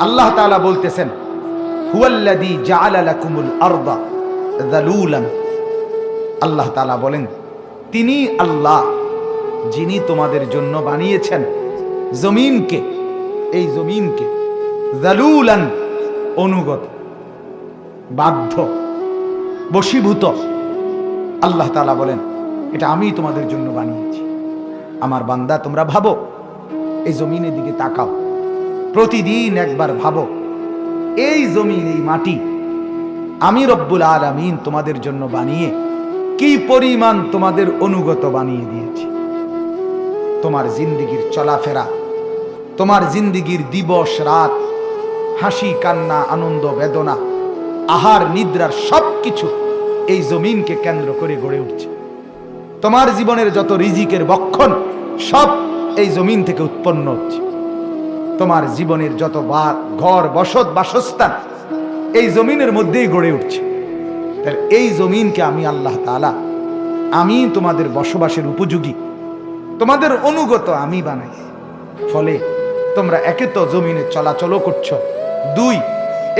আল্লাহ তাআলা বলতেছেন যালুলান। আল্লাহ তালা বলেন, তিনি আল্লাহ, যিনি তোমাদের জন্য বানিয়েছেন জমিনকে, এই জমিনকে জালুলান অনুগত, বাধ্য, বশীভূত। আল্লাহ তালা বলেন, এটা আমি তোমাদের জন্য বানিয়েছি। আমার বান্দা, তোমরা ভাবো, এই জমিনের দিকে তাকাও। প্রতিদিন একবার ভাবো, এই জমিন, এই মাটি আমি রব্বুল আলামিন তোমাদের জন্য বানিয়ে কি পরিমাণ তোমাদের অনুগত বানিয়ে দিয়েছি। তোমার জিন্দিগির চলাফেরা, তোমার জিন্দিগির দিবস রাত, হাসি, কান্না, আনন্দ, বেদনা, আহার, নিদ্রার সব কিছু এই জমিনকে কেন্দ্র করে গড়ে উঠছে। তোমার জীবনের যত রিজিকের বক্ষণ, সব এই জমিন থেকে উৎপন্ন হচ্ছে। তোমার জীবনের যত ঘর, বসত, বাসস্থান এই জমিনের মধ্যেই গড়ে উঠছে। তাহলে এই জমিনকে আমি আল্লাহ তাআলা, আমি তোমাদের বসবাসের উপযোগী, তোমাদের অনুগত আমি বানাই। ফলে তোমরা একে তো জমিনে চলাচলও করছ। দুই,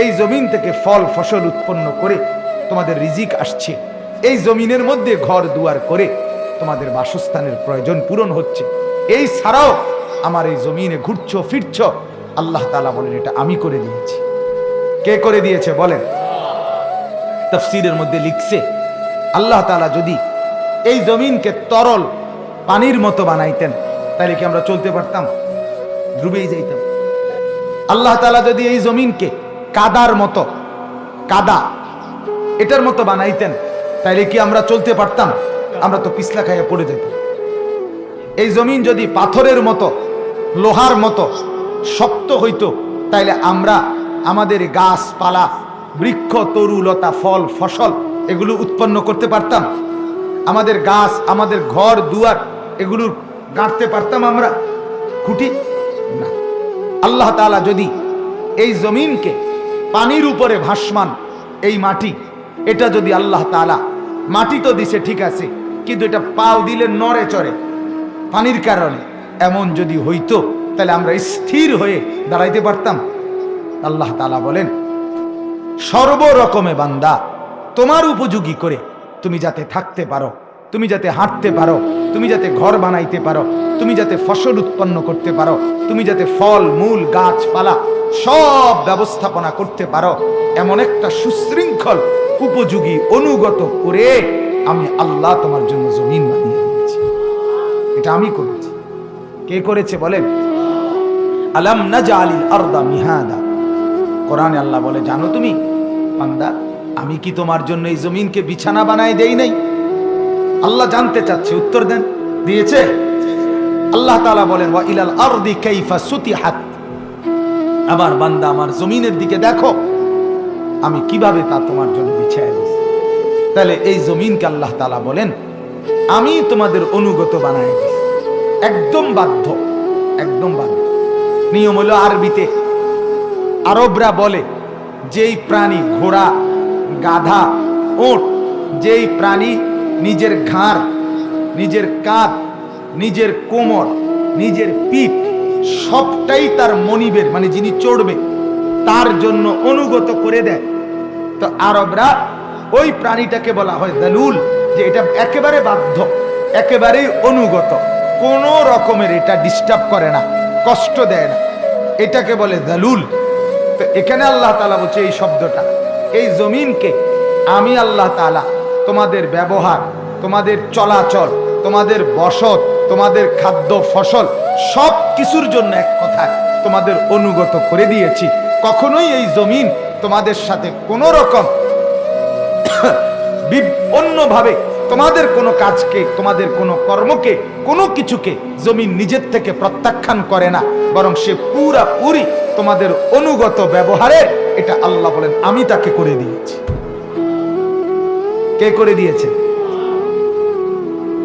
এই জমিন থেকে ফল, ফসল উৎপন্ন করে তোমাদের রিজিক আসছে। এই জমিনের মধ্যে ঘর দুয়ার করে তোমাদের বাসস্থানের প্রয়োজন পূরণ হচ্ছে। এই ছাড়াও আমার এই জমিনে ঘুরছো, ফিরছ, আল্লাহ তালা বলেন, এটা আমি করে দিয়েছি। কে করে দিয়েছে বলেন? তফসিরের মধ্যে লিখছে, আল্লাহ তালা যদি এই জমিনকে তরল পানির মতো বানাইতেন, তাহলে কি আমরা চলতে পারতাম? ডুবেই যাইতাম। আল্লাহ তালা যদি এই জমিনকে কাদার মতো, কাদা এটার মতো বানাইতেন তাইলে কি আমরা চলতে পারতাম? আমরা তো পিছলা খাইয়া পড়ে যেতাম এই জমিন যদি পাথরের মতো লোহার মতো শক্ত হইতো, তাইলে আমরা আমাদের গাছপালা, বৃক্ষ তরুলতা ফল, ফসল এগুলো উৎপন্ন করতে পারতাম। আমাদের গাছ, আমাদের ঘর, দুয়ার এগুলোর গাঁটতে পারতাম আমরা। খুঁটি? না। আল্লাহ তাআলা যদি এই জমিনকে পানির উপরে ভাসমান এই মাটি, এটা যদি আল্লাহ তাআলা মাটি তো দিছে, ঠিক আছে, কিন্তু এটা পাও দিলে নড়ে চড়ে, পানির কারণে। এমন যদি হইতো, তাহলে আমরা স্থির হয়ে দাঁড়াইতে পারতাম। আল্লাহ তাআলা বলেন, সর্বরকমে বান্দা, তোমার উপযোগী করে তুমি যাতে থাকতে পারো, তুমি যাতে হাঁটতে পারো, তুমি যাতে ঘর বানাইতে পারো, তুমি যাতে ফসল উৎপন্ন করতে পারো, তুমি যাতে ফল, মূল, গাছপালা সব ব্যবস্থাপনা করতে পারো, এমন একটা সুশৃঙ্খল, উপযোগী, অনুগত করে আমি আল্লাহ তোমার জন্য জমিন বানিয়ে দিয়েছি। এটা আমি করেছি। কে করেছে বলেন? আলাম নাজালিল আরদা মিহাদা। কোরআনে আল্লাহ বলে, জানো তুমি, বান্দা, আমি কি তোমার জন্য এই জমিনকে বিছানা বানায় দেই নাই? আল্লাহ জানতে চাচ্ছে, উত্তর দেন। দিয়েছে? আল্লাহ তাআলা বলেন, ওয়া ইলাল আরদি কাইফা সুতিহাত। আমার বান্দা, আমার জমিনের দিকে দেখো, আমি কীভাবে তা তোমার জন্য বিছায় দিয়েছি তাহলে এই জমিনকে আল্লাহ তাআলা বলেন, আমি তোমাদের অনুগত বানায় দিয়েছি একদম বাধ্য একদম বাধ্য। নিয়ম হলো আরবিতে, আরবরা বলে, যেই প্রাণী ঘোড়া, গাধা, ওট, যেই প্রাণী নিজের ঘাড়, নিজের কাঁধ, নিজের কোমর, নিজের পিঠ, সবটাই তার মনিবের মানে যিনি চড়বে, তার জন্য অনুগত করে দেয়। তো আরবরা ওই প্রাণীটাকে বলা হয় দালুল, যে এটা একেবারে বাধ্য, একেবারেই অনুগত। কোনো রকমের এটা ডিস্টার্ব করে না, কষ্ট দেয় না। এটাকে বলে দালুল। তো এখানে আল্লাহ তালা বলছে এই শব্দটা, এই জমিনকে আমি আল্লাহ তালা তোমাদের ব্যবহার, তোমাদের চলাচল, তোমাদের বসত, তোমাদের খাদ্য ফসল সব কিছুর জন্য এক কথা তোমাদের অনুগত করে দিয়েছি। কখনোই এই জমিন তোমাদের সাথে কোনো রকম অন্যভাবে তোমাদের কোনো কাজকে, তোমাদের কোনো কর্মকে, কোনো কিছুকে জমিন নিজের থেকে প্রত্যাখ্যান করে না। বরং সে পুরা পুরি তোমাদের অনুগত ব্যবহারে এটা আল্লাহ বলেন, আমি তাকে করে দিয়েছি। কে করে দিয়েছে?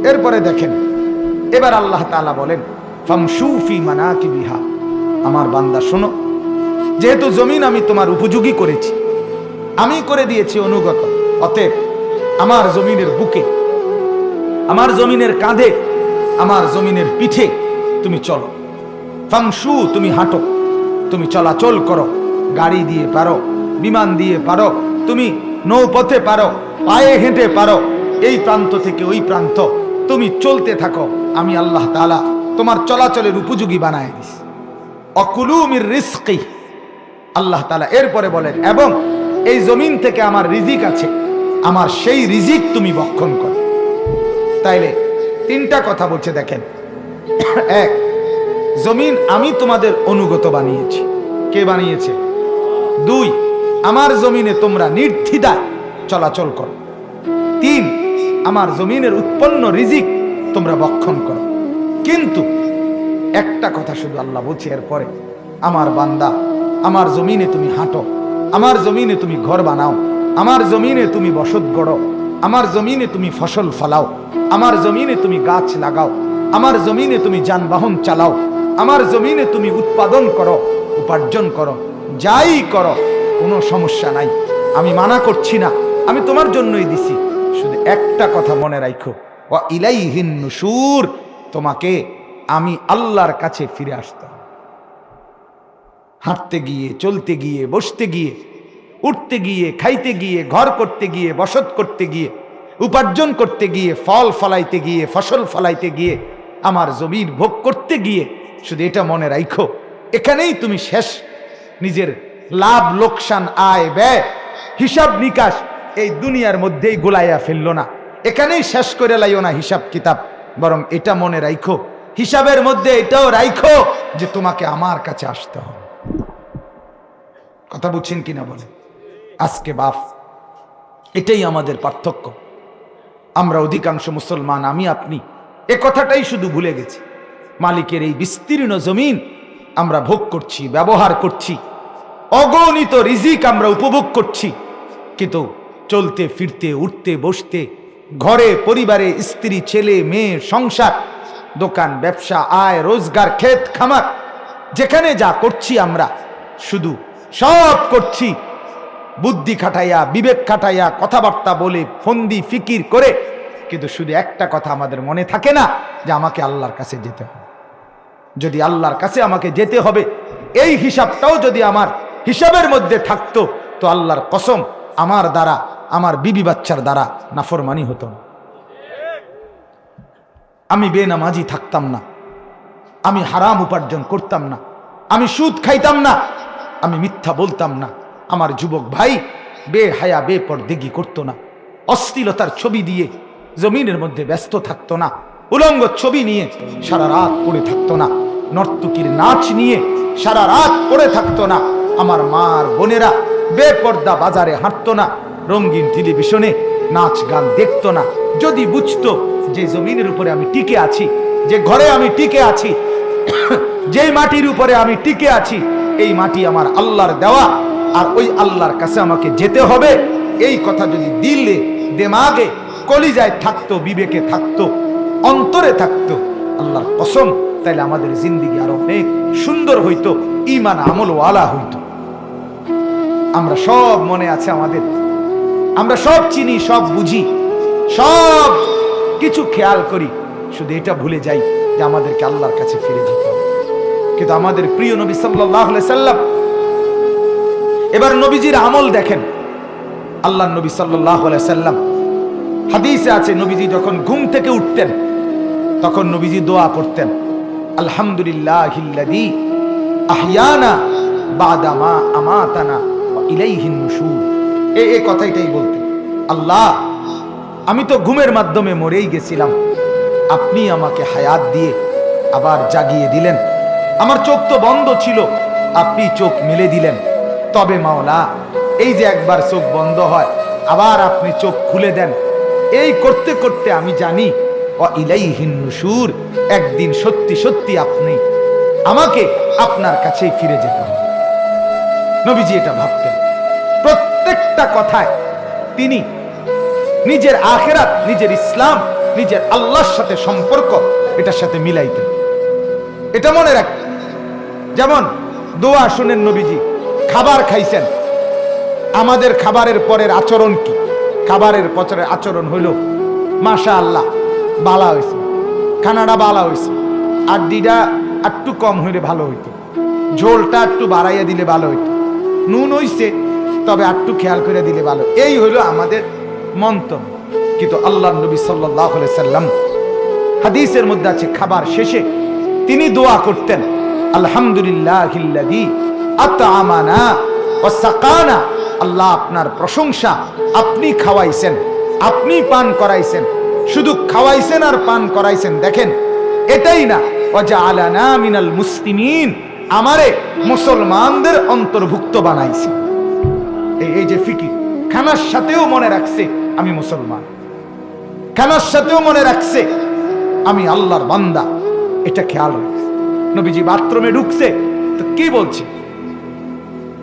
এরপরে দেখেন, এবার আল্লাহ তাআলা বলেন ফামসুফি মানাকিবিহা। আমার বান্দা, শোনো, যেহেতু জমিন আমি তোমার উপযোগী করেছি, আমি করে দিয়েছি অনুগত, অতএব আমার জমিনের বুকে আমার জমিনের কাঁধে, আমার জমিনের পিঠে তুমি চলো। ফাংশু, তুমি হাঁটো, তুমি চলাচল করো, গাড়ি দিয়ে পারো, বিমান দিয়ে পারো, তুমি নৌপথে পারো, পায়ে হেঁটে পারো, এই প্রান্ত থেকে ওই প্রান্ত। তুমি চলতে থাকো, আমি আল্লাহ তালা তোমার চলাচলের উপযোগী বানায় দিস। অকুলুমির রিস্কি। আল্লাহ তালা এরপরে বলেন, এবং এই জমিন থেকে আমার রিজিক আছে, আমার সেই রিজিক তুমি বক্ষণ করো। তাইলে তিনটা কথা বলছে দেখেন। এক, জমিন আমি তোমাদের অনুগত বানিয়েছি। কে বানিয়েছে? দুই, আমার জমিনে তোমরা নির্দ্বিধায় চলাচল করো। তিন, আমার জমিনের উৎপন্ন রিজিক তোমরা বক্ষণ করো। কিন্তু একটা কথা শুধু আল্লাহ বলছে, এরপরে আমার বান্দা, আমার জমিনে তুমি হাঁটো, আমার জমিনে তুমি ঘর বানাও, আমার জমিনে তুমি বসত গড়ো। আমার জমিনে তুমি ফসল ফলাও, আমার জমিনে তুমি গাছ লাগাও, আমার জমিনে তুমি যানবাহন চালাও, আমার জমিনে তুমি উৎপাদন করো, উপার্জন করো, যাই করো, কোনো সমস্যা নাই। আমি মানা করছি না, আমি তোমার জন্যই দিছি। শুধু একটা কথা মনে রাখো ও ইলাইহিন নুশুর, তোমাকে আমি আল্লাহর কাছে ফিরে আসতাম। হাঁটতে গিয়ে, চলতে গিয়ে, বসতে গিয়ে উঠতে গিয়ে, খাইতে গিয়ে, ঘর করতে গিয়ে, বসত করতে গিয়ে, উপার্জন করতে গিয়ে, ফল ফলাইতে গিয়ে, ফসল ফলাইতে গিয়ে, আমার জমির ভোগ করতে গিয়ে, শুধু এটা মনে রাখো এখানেই তুমি শেষ। নিজের লাভ, লোকসান, আয়, ব্যয়, হিসাব নিকাশ এই দুনিয়ার মধ্যেই গোলাইয়া ফেলল না। এখানেই শেষ করে লাইও না হিসাব কিতাব, বরং এটা মনে রাখো হিসাবের মধ্যে এটাও রাখো যে তোমাকে আমার কাছে আসতে হবে। কথা বুঝছেন কিনা বলে আজকে বাপ এটাই আমাদের পার্থক্য। আমরা অধিকাংশ মুসলমান, আমি, আপনি। এ কথাটাই শুধু ভুলে গেছি। মালিকের এই বিস্তীর্ণ জমিন আমরা ভোগ করছি, ব্যবহার করছি। অগণিত রিজিক আমরা উপভোগ করছি। কিন্তু চলতে, ফিরতে, উঠতে, বসতে, ঘরে, পরিবারে, স্ত্রী, ছেলে, মেয়ে, সংসার, দোকান, ব্যবসা, আয়, রোজগার, ক্ষেত খামার, যেখানে যা করছি আমরা, শুধু সব করছি। বুদ্ধি খাটাইয়া, বিবেক খাটাইয়া, কথাবার্তা বলে, ফন্দি, ফিকির করে, কিন্তু শুধু একটা কথা আমাদের মনে থাকে না, যে আমাকে আল্লাহর কাছে যেতে হবে। যদি আল্লাহর কাছে আমাকে যেতে হবে, এই হিসাবটাও যদি আমার হিসাবের মধ্যে থাকতো, তো আল্লাহর কসম আমার দ্বারা, আমার বিবি বাচ্চার দ্বারা নাফরমানি হতো না। আমি বেনামাজি থাকতাম না। আমি হারাম উপার্জন করতাম না। আমি সুদ খাইতাম না। আমি মিথ্যা বলতাম না। আমার যুবক ভাই বে হায়া বে পরদেগি করতো না। অশ্লীলতার ছবি দিয়ে জমিনের মধ্যে ব্যস্ত থাকতো না। উলঙ্গ ছবি নিয়ে সারা রাত পড়ে থাকতো না। নর্তকীর নাচ নিয়ে সারা রাত পড়ে থাকতো না। আমার মার বোনেরা বেপর্দা বাজারে হাঁটতো না। রঙিন টেলিভিশনে নাচ গান দেখতো না। যদি বুঝতো যে জমিনের উপরে আমি টিকে আছি, যে ঘরে আমি টিকে আছি যেই মাটির উপরে আমি টিকে আছি, এই মাটি আমার আল্লাহর দেওয়া আর ওই আল্লাহর কাছে আমাকে যেতে হবে। এই কথা যদি দিলে, দেমাগে কলিজায় থাকতো, বিবেকে থাকতো, অন্তরে থাকতো, আল্লাহর কসম, তাইলে আমাদের জিন্দিগি আরও অনেক সুন্দর হইতো ইমান আমল ওয়ালা হইতো। আমরা সব মনে আছে আমাদের। আমরা সব চিনি, সব বুঝি, সব কিছু খেয়াল করি। শুধু এটা ভুলে যাই যে আমাদেরকে আল্লাহর কাছে ফিরে যেতে হবে। কিন্তু আমাদের প্রিয় নবী সাল্লাহ সাল্লাম এবার নবীজির আমল দেখেন। আল্লাহ নবী সাল্লাহ সাল্লাম হাদিসে আছে, নবীজি যখন ঘুম থেকে উঠতেন, তখন নবীজি দোয়া করতেন আলহামদুলিল্লাহ আমাতানা এই কথাইটাই বলতেন, আল্লাহ, আমি তো ঘুমের মাধ্যমে মরেই গেছিলাম। আপনি আমাকে হায়াত দিয়ে আবার জাগিয়ে দিলেন। আমার চোখ তো বন্ধ ছিল, আপনি চোখ মেলে দিলেন। তবে মাওলা, এই যে একবার চোখ বন্ধ হয়, আবার আপনি চোখ খুলে দেন। এই করতে করতে আমি জানি ও ইলাইহিন নুশুর, একদিন সত্যি সত্যি আপনি আমাকে আপনার কাছেই ফিরে যেতে হবে। নবীজি এটা ভাবতেন। প্রত্যেকটা কথায় তিনি নিজের আখেরাত, নিজের ইসলাম, নিজের আল্লাহর সাথে সম্পর্ক, এটার সাথে মিলাইতেন। এটা মনে রাখতেন যেমন দোয়া শুনেন নবীজি খাবার খাইছেন। আমাদের খাবারের পরের আচরণ কি? খাবারের পচরের আচরণ হইল মাশা আল্লাহ বালা হয়েছে খানাটা বালা হয়েছে আর ডিটা একটু কম হইলে ভালো হইতো। ঝোলটা একটু বাড়াইয়া দিলে ভালো হইতো। নুন হইছে, তবে একটু খেয়াল করে দিলে ভালো। এই হলো আমাদের মন্তব্য কিন্তু আল্লাহ নবী সাল্লাহ সাল্লাম হাদিসের মধ্যে আছে, খাবার শেষে তিনি দোয়া করতেন আলহামদুলিল্লাহ আতামানা ও সাকানা। আল্লাহ আপনার প্রশংসা আপনি খাওয়াইছেন, আপনি পান করাইছেন, শুধু খাওয়াইছেন আর পান করাইছেন, দেখেন, এটাই না। ওজা আলানা মিনাল মুসলিমিন, আমারে মুসলমানদের অন্তর্ভুক্ত বানাইছে। এই এই যে ফিকির খানার সাথেও মনে রাখছে আমি মুসলমান। খানার সাথেও মনে রাখছে আমি আল্লাহর বান্দা। এটা খেয়াল রাখছে। নবীজি বাথরুমে ঢুকছে, তো কি বলছে?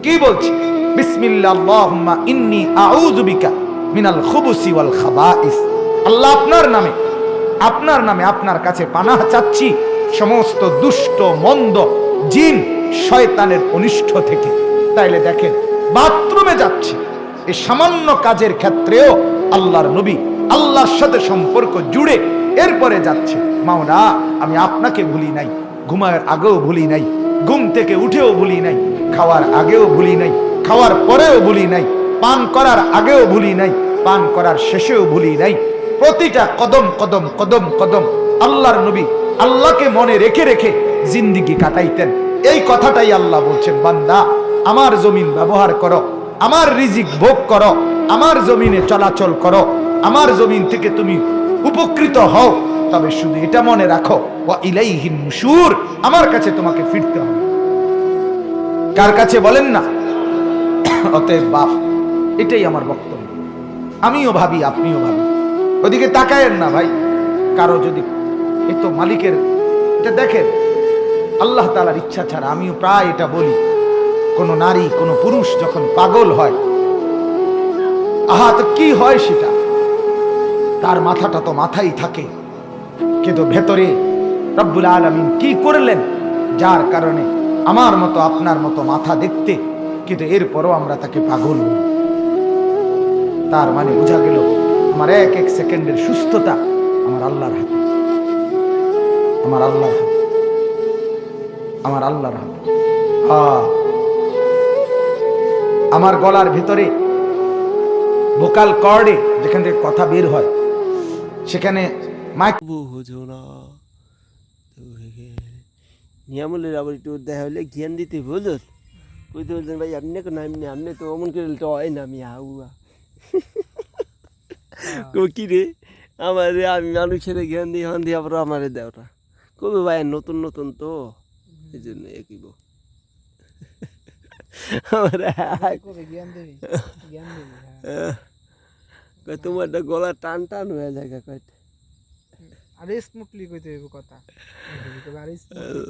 কি বলছে? বাথরুমে যাচ্ছে। এই সামান্য কাজের ক্ষেত্রেও আল্লাহর নবী আল্লাহর সাথে সম্পর্ক জুড়ে এরপরে যাচ্ছে। মাওনা আমি আপনাকে ভুলি নাই ঘুমায়ের আগেও ভুলি নাই, ঘুম থেকে উঠেও ভুলি নাই। খাওয়ার আগেও ভুলি নাই, খাওয়ার পরেও ভুলি নাই, পান করার আগেও ভুলি নাই, পান করার শেষেও ভুলি নাই। প্রতিটা কদম কদম কদম কদম আল্লাহর নবী আল্লাহকে মনে রেখে রেখে জিন্দিগি কাটাইতেন। এই কথাটাই আল্লাহ বলছেন, বান্দা, আমার জমিন ব্যবহার করো, আমার রিজিক ভোগ করো, আমার জমিনে চলাচল করো, আমার জমিন থেকে তুমি উপকৃত হও, তবে শুধু এটা মনে রাখো ও ইলাইহিন নুশুর, আমার কাছে তোমাকে ফিরতে হবে। কার কাছে বলেন না? অতএব বাপ, এটাই আমার বক্তব্য। আমিও ভাবি, আপনিও ভাবি। ওদিকে তাকায়েন না ভাই। কারও যদি এ তো মালিকের, এটা দেখেন, আল্লাহ তালার ইচ্ছা ছাড়া আমিও প্রায় এটা বলি। কোনো নারী, কোনো পুরুষ যখন পাগল হয়, আহা, তো কি হয় সেটা? তার মাথাটা তো মাথাই থাকে। কিন্তু ভেতরে রব্বুল আলমিন কি করলেন? যার কারণে আমার মতো, আপনার মতো মাথা দেখতে। কিন্তু এরপরও আমরা তাকে পাগল। তার মানে বোঝা গেল, আমার এক এক সেকেন্ডের সুস্থতা আমার আল্লাহর হাতে। আমার আল্লাহর হাতে। আমার আল্লাহর হাতে। আমার গলার ভিতরে ভোকাল কর্ডে যেখান থেকে কথা বের হয়, সেখানে মাইক নিয়ামলের আবার একটু দেখা হলে জ্ঞান দিতে বুঝল কইতে বলতেন ভাই আপনি কেন আপনি আপনি তো অমন করে তো হয় না আমি আউয়া কো কি রে? আমার আমি মানুষের জ্ঞান দিয়ে হন দিয়ে আবার আমারে দেওটা কবে ভাই নতুন নতুন তো? এই জন্য একই বউ জ্ঞান দেবি? জ্ঞান দেবি হ্যাঁ। তোমারটা গলা টান টান হয়ে যায় কয়টা? আরে স্মুথলি কইতে হইব কথা। আরে স্মুথলি